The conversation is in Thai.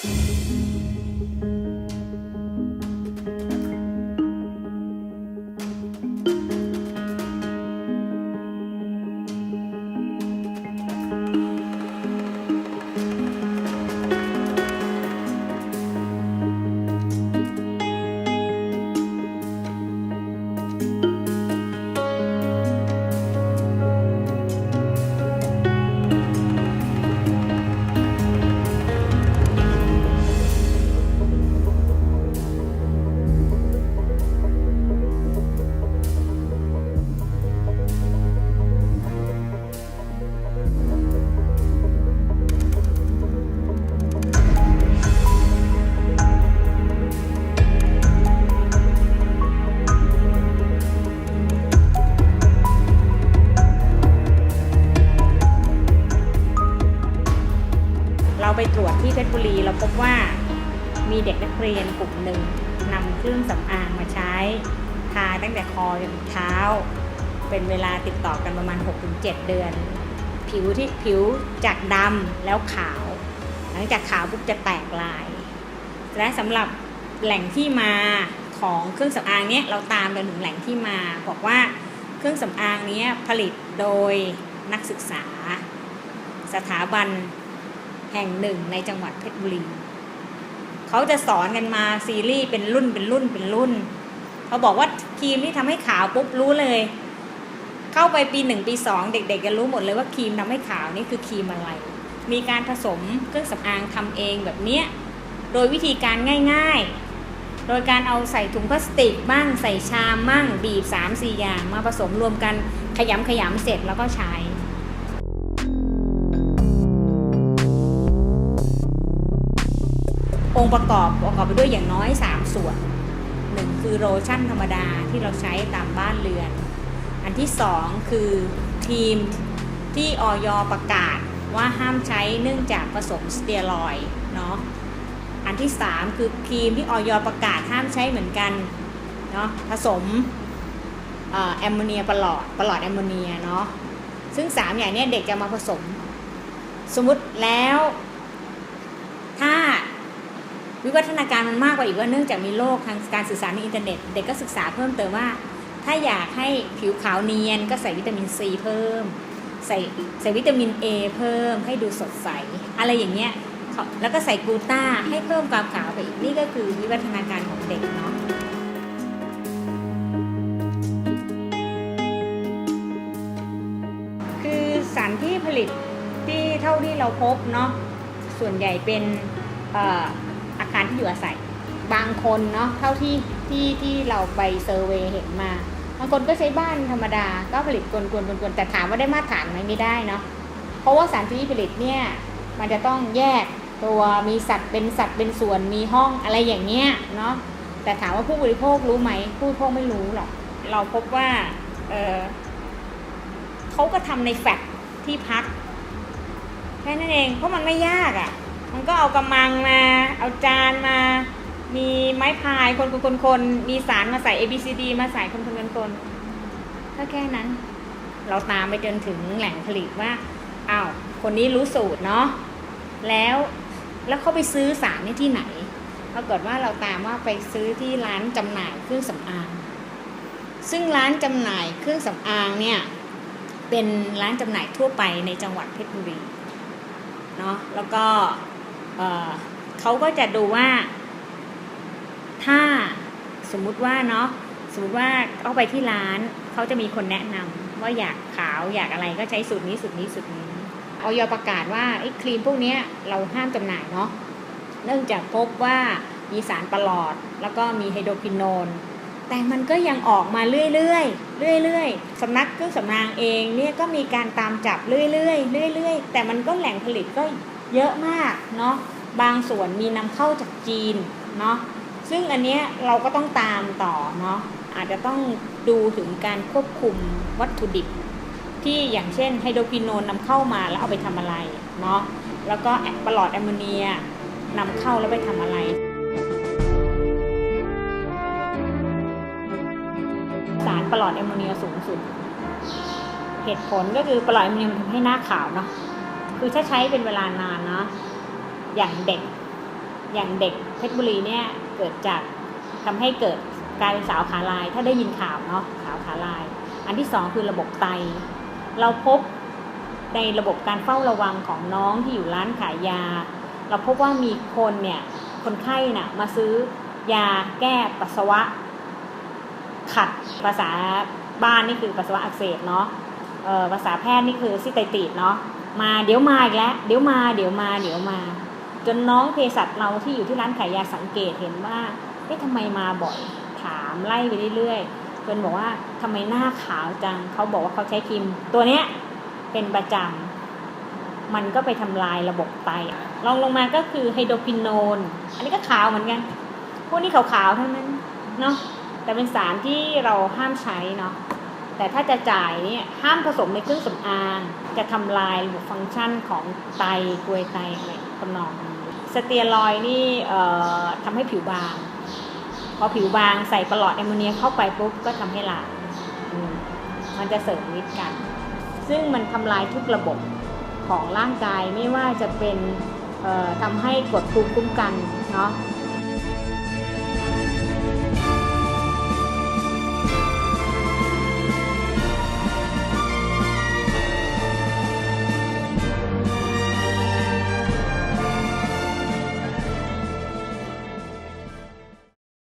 เร พบว่ามีเด็กนักเรียนกลุ่มหนึ่งนำเครื่องสำอางมาใช้ทาตั้งแต่คอจนเท้า เป็นเวลาติดต่อกันประมาณ 6-7 เดือน ผิวที่ผิวจากดำแล้วขาว หลังจากขาวปุ๊บจะแตกลาย และสำหรับแหล่งที่มาของเครื่องสำอางเนี้ยเราตามไปถึงแหล่งที่มา บอกว่าเครื่องสำอางนี้ผลิตโดยนักศึกษา สถาบัน แห่งหนึ่งในจังหวัดเพชรบุรี เขาจะสอนกันมาซีรีส์เป็นรุ่นเป็นรุ่นเป็นรุ่น เขาบอกว่าครีมที่ทำให้ขาวปุ๊บรู้เลย เข้าไปปีหนึ่งปีสองเด็กๆจะรู้หมดเลยว่าครีมทำให้ขาวนี่คือครีมอะไร มีการผสมเครื่องสำอางทำเองแบบเนี้ยโดยวิธีการง่าย ๆ โดยการเอาใส่ถุงพลาสติกบ้างใส่ชามมั่งบีบ3 4อย่าง มาผสมรวมกันขยำขยำเสร็จแล้วก็ใช้ องค์ประกอบประกอบไปด้วยอย่างน้อย 3 ส่วนหนึ่งคือโลชั่นธรรมดาที่เราใช้ตามบ้านเรือน อันที่ 2 คือครีมที่ออยประกาศว่าห้ามใช้เนื่องจากผสมสเตียรอย์เนาะอันที่ 3 คือครีมที่ออยประกาศห้ามใช้เหมือนกันเนาะผสมออแอมโมเนียประหลอดประหลอดแอมโมเนียเนาะซึ่ง 3 อย่างนี้เด็กจะมาผสม สมมุติแล้ว วิวัฒนาการมันมากกว่าอีกว่าเนื่องจากมีโลกทางการสื่อสารในอินเทอร์เน็ต เด็กก็ศึกษาเพิ่มเติมว่า ถ้าอยากให้ผิวขาวเนียนก็ใส่วิตามินซีเพิ่ม ใส่ใส่วิตามิน A เพิ่มให้ดูสดใส อะไรอย่างเงี้ยแล้วก็ใส่กูต้าให้เพิ่มความขาวไปอีกนี่ก็คือวิวัฒนาการของเด็กเนาะคือสารที่ผลิตที่เท่าที่เราพบเนาะส่วนใหญ่เป็น เอ่ออารที่อยู่อาศัย บางคนเนาะเท่าที่ที่ที่เราไปเซอร์เวยเห็นมาบางคนก็ใช้บ้านธรรมดาก็ผลิตกวนๆกวนๆแต่ถามว่าได้มาตรฐานไหมไม่ได้เนาะเพราะว่าสารที่ผลิตเนี่ยมันจะต้องแยกตัวมีสัตว์เป็นสัตว์เป็นส่วนมีห้องอะไรอย่างเงี้ยเนาะแต่ถามว่าผู้บริโภครู้ไหมผู้บริโภคไม่รู้หรอกเราพบว่าเออเขาก็ทำในแฟลตที่พักแค่นั้นเองเพราะมันไม่ยากอะ่ะ ก็เอากำมังมา เอาจานมา มีไม้พายคนคนคนคนมีสารมาใส่ A B C D มาใส่คนคนคนคนก็แค่นั้น เราตามไปจนถึงแหล่งผลิตว่าอ้าวคนนี้รู้สูตรเนาะแล้วแล้วเขาไปซื้อสารนี่ที่ไหนปรากฏว่าเราตามว่าไปซื้อที่ร้านจำหน่ายเครื่องสำอาง ซึ่งร้านจำหน่ายเครื่องสำอางเนี่ยเป็นร้านจำหน่ายทั่วไปในจังหวัดเพชรบุรีเนาะแล้วก็ เขาก็จะดูว่า ถ้าสมมุติว่าเนาะสมมติว่าเอาไปที่ร้านเขาจะมีคนแนะนำว่าอยากขาวอยากอะไรก็ใช้สูตรนี้สูตรนี้สูตรนี้ออยประกาศว่าไอ้ครีมพวกนี้เราห้ามจำหน่ายเนาะเนื่องจากพบว่ามีสารประหลอด แล้วก็มีไฮโดรควินโนนแต่มันก็ยังออกมาเรื่อยๆ เรื่อยๆสำนักเครื่องสำอางเองเนี่ยก็มีการตามจับเรื่อยๆ เรื่อยๆ แต่มันก็แหล่งผลิตก็เยอะมากเนาะ บางส่วนมีนำเข้าจากจีนเนาะซึ่งอันเนี้ยเราก็ต้องตามต่อเนาะอาจจะต้องดูถึงการควบคุมวัตถุดิบ ที่อย่างเช่นไฮโดรควินโนนนำเข้ามาแล้วเอาไปทำอะไรเนาะแล้วก็ประหลอดแอมโมเนียนำเข้าแล้วไปทำอะไร สารประหลอดแอมโมเนียสูงสุด เหตุผลก็คือประหลอดแอมโมเนียมันทำให้หน้าขาวเนาะคือถ้าใช้เป็นเวลานานนะ อย่างเด็ก อย่างเด็กเพชรบุรีเนี่ยเกิดจากทำให้เกิดกลายเป็นสาวขาลาย ถ้าได้ยินข่าวเนาะสาวขาลาย อันที่สองคือระบบไต เราพบในระบบการเฝ้าระวังของน้องที่อยู่ร้านขายยา เราพบว่ามีคนเนี่ยคนไข้น่ะมาซื้อยาแก้ปัสสาวะ ขัดภาษาบ้านนี่คือปัสสาวะอักเสบเนาะภาษาแพทย์นี่คือซิไตติดเนาะมาเดี๋ยวมาอีกแล้วเดี๋ยวมาเดี๋ยวมาเดี๋ยวมา จนน้องเภสัชเราที่อยู่ที่ร้านขายยาสังเกตเห็นว่าเอ๊ะทำไมมาบ่อยถามไล่ไปเรื่อยๆจนบอกว่าทำไมหน้าขาวจังเขาบอกว่าเขาใช้ครีมตัวเนี้ยเป็นประจำมันก็ไปทำลายระบบไตลองลงมาก็คือไฮโดรควินโนน อันนี้ก็ขาวเหมือนกันพวกนี้ขาวๆทั้งนั้นเนาะแต่เป็นสารที่เราห้ามใช้เนาะ แต่ถ้าจะจ่ายเนี่ยห้ามผสมในเครื่องสำอาง จะทำลายระบบฟังก์ชันของไตกลวยไตอะไรทำนองนี้สเตียรอยนี่ทำให้ผิวบาง พอผิวบางใส่ปลอดแอมโมเนียเข้าไปปุ๊บก็ทำให้ลายม,มันจะเสริมฤทธิ์กัน ซึ่งมันทำลายทุกระบบของร่างกายไม่ว่าจะเป็นทำให้กดภูมิคุ้มกันเนาะ